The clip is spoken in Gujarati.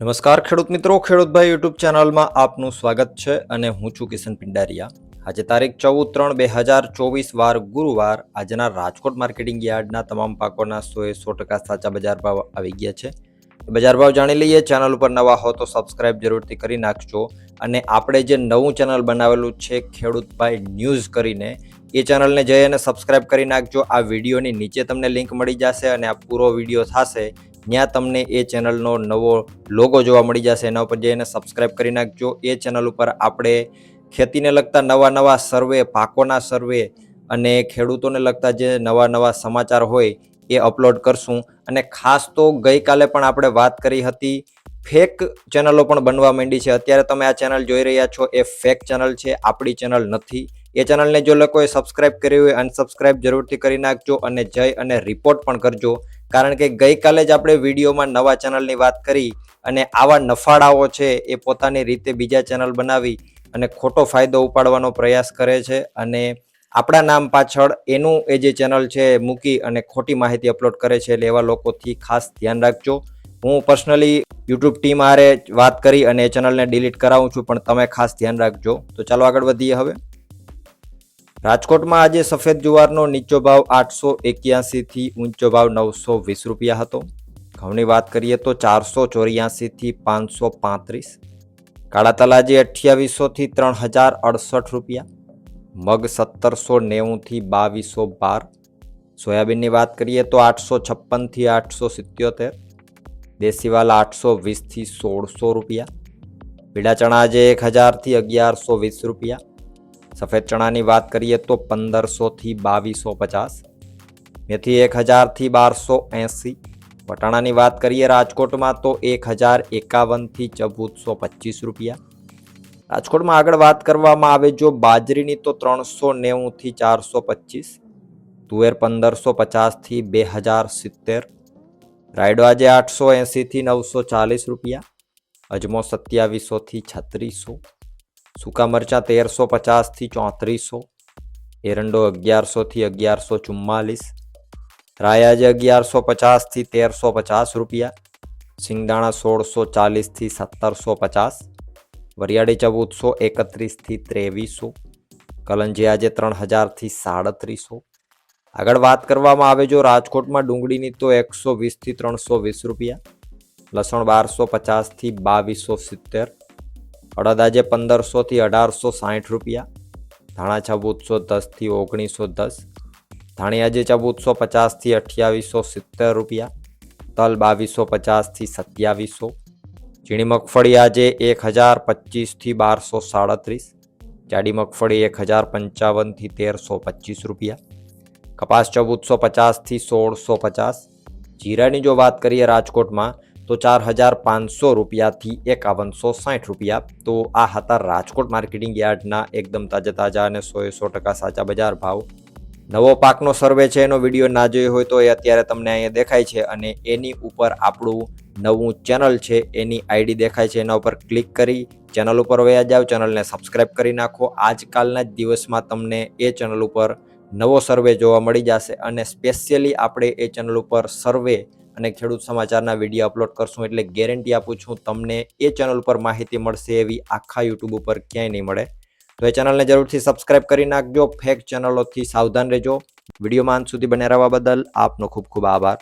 નમસ્કાર ખેડૂત મિત્રો ખેડૂતભાઈ યુટ્યુબ ચેનલમાં આપનું સ્વાગત છે અને હું છું કિશન પિંડારિયા. આજે તારીખ ચૌદ ત્રણ બે હજાર ચોવીસ વાર ગુરુવાર આજના રાજકોટ માર્કેટિંગ યાર્ડના તમામ પાકોના સો એ સો ટકા સાચા બજાર ભાવ આવી ગયા છે. બજાર ભાવ જાણી લઈએ, ચેનલ ઉપર નવા હો તો સબસ્ક્રાઇબ જરૂરથી કરી નાખજો. અને આપણે જે નવું ચેનલ બનાવેલું છે ખેડૂતભાઈ ન્યૂઝ કરીને, એ ચેનલને જઈ અને સબસ્ક્રાઇબ કરી નાખજો. આ વિડીયોની નીચે તમને લિંક મળી જશે અને આ પૂરો વીડિયો થશે. ત્યાં તમને એ ચેનલનો નવો લોગો જોવા મળી જશે, એના ઉપર જઈને સબસ્ક્રાઇબ કરી નાખજો. એ ચેનલ ઉપર આપણે ખેતીને લગતા નવા નવા સર્વે પાકોના સર્વે અને ખેડૂતોને લગતા જે નવા નવા સમાચાર હોય એ અપલોડ કરશું. અને ખાસ તો ગઈકાલે પણ આપણે વાત કરી હતી ફેક ચેનલો પણ બનવા માંડી છે. અત્યારે તમે આ ચેનલ જોઈ રહ્યા છો, એ ફેક ચેનલ છે, આપણી ચેનલ નથી. એ ચેનલને જો લોકોએ સબસ્ક્રાઇબ કરી હોય અનસબસ્ક્રાઇબ જરૂરથી કરી નાખજો અને જય અને રિપોર્ટ પણ કરજો. કારણ કે ગઈકાલે જ આપણે વિડીયોમાં નવા ચેનલની વાત કરી અને આવા નફાળાઓ છે એ પોતાની રીતે બીજા ચેનલ બનાવી અને ખોટો ફાયદો ઉપાડવાનો પ્રયાસ કરે છે અને આપણા નામ પાછળ એનું એ જે ચેનલ છે મૂકી અને ખોટી માહિતી અપલોડ કરે છે એટલે એવા લોકોથી ખાસ ધ્યાન રાખજો. હું પર્સનલી યુટ્યુબ ટીમ આરે વાત કરી અને એ ચેનલને ડિલીટ કરાવું છું, પણ તમે ખાસ ધ્યાન રાખજો. તો ચાલો આગળ વધીએ હવે. રાજકોટમાં આજે સફેદ જુવારનો નીચો ભાવ આઠસો એક્યાસીથી ઊંચો ભાવ નવસો વીસ રૂપિયા હતો. ઘઉંની વાત કરીએ તો ચારસો ચોર્યાસીથી પાંચસો પાંત્રીસ. કાળા તલાજી અઠ્યાવીસોથી ત્રણ હજાર અડસઠ રૂપિયા. મગ સત્તરસો નેવુંથી બાવીસો બાર. સોયાબીનની વાત કરીએ તો આઠસો છપ્પનથી આઠસો સિત્યોતેર. દેશીવાલા આઠસો વીસથી સોળસો રૂપિયા. પીળા ચણા આજે એક હજારથી અગિયારસો વીસ રૂપિયા. સફેદ ચણાની વાત કરીએ તો પંદરસોથી બાવીસો પચાસ, મેથી એક હજારથી બારસો એંસી, વટાણાની વાત કરીએ રાજકોટમાં તો એક હજાર એકાવનથી ચૌદસો પચીસ રૂપિયા. રાજકોટમાં આગળ વાત કરવામાં આવે જો બાજરીની તો ત્રણસો નેવુંથી ચારસો પચીસ, તુવેર પંદરસો પચાસથી બે હજાર સિત્તેર, રાયડો આજે આઠસો એંસીથી નવસો ચાલીસ રૂપિયા, અજમો સત્યાવીસોથી છત્રીસો સૂકા મરચાં તેરસો પચાસથી ચોત્રીસો, એરંડો અગિયારસોથી અગિયારસો ચુમ્માલીસ રાયાજ અગિયારસો પચાસથી તેરસો પચાસ રૂપિયા, સિંગદાણા સોળસો ચાલીસથી સત્તરસો પચાસ, વરિયાળી ચૌદસો એકત્રીસથી ત્રેવીસો કલંજી આજે ત્રણ હજારથી સાડત્રીસો. આગળ વાત કરવામાં આવે જો રાજકોટમાં ડુંગળીની તો એકસો વીસથી ત્રણસો વીસ રૂપિયા, લસણ બારસો પચાસથી બાવીસો સિત્તેર અડદ આજે પંદરસોથી અઢારસો સાઠ રૂપિયા. ધાણા ચૌદસો દસથી ઓગણીસો દસ. ધાણી આજે ચૌદસો પચાસથી અઠ્યાવીસો સિત્તેર રૂપિયા. તલ બાવીસો પચાસથી સત્યાવીસો. ઝીણી મગફળી આજે એક હજાર પચીસથી બારસો સાડત્રીસ. જાડી મગફળી એક હજાર પંચાવનથી તેરસો પચીસ રૂપિયા. કપાસ ચૌદસો પચાસથી સોળસો પચાસ. જીરાની જો વાત કરીએ રાજકોટમાં તો ચાર હજાર પાંચસો રૂપિયાથી એકાવનસો સાઠ રૂપિયા. તો આ હતા રાજકોટ માર્કેટિંગ યાર્ડના એકદમ તાજા તાજા અને સો એ સો ટકા સાચા બજાર ભાવ. નવો પાકનો સર્વે છે, એનો વીડિયો ના જોયો હોય તો એ અત્યારે તમને અહીંયા દેખાય છે અને એની ઉપર આપણું નવું ચેનલ છે, એની આઈડી દેખાય છે, એના ઉપર ક્લિક કરી ચેનલ ઉપર વયા જાઓ, ચેનલને સબસ્ક્રાઇબ કરી નાખો. આજકાલના જ દિવસમાં તમને એ ચેનલ ઉપર નવો સર્વે જોવા મળી જશે અને સ્પેશિયલી આપણે એ ચેનલ ઉપર સર્વે અને ખેડૂત સમાચારના વીડિયો અપલોડ કરશું એટલે ગેરંટી આપું છું, તમને એ ચેનલ પર માહિતી મળશે એવી આખા યુટ્યુબ ઉપર ક્યાંય નહીં મળે. તો એ ચેનલને જરૂરથી સબસ્ક્રાઇબ કરી નાખજો ફેક ચેનલોથી સાવધાન રહેજો. વિડીયોમાં અંત સુધી બને રહેવા બદલ આપનો ખૂબ ખૂબ આભાર.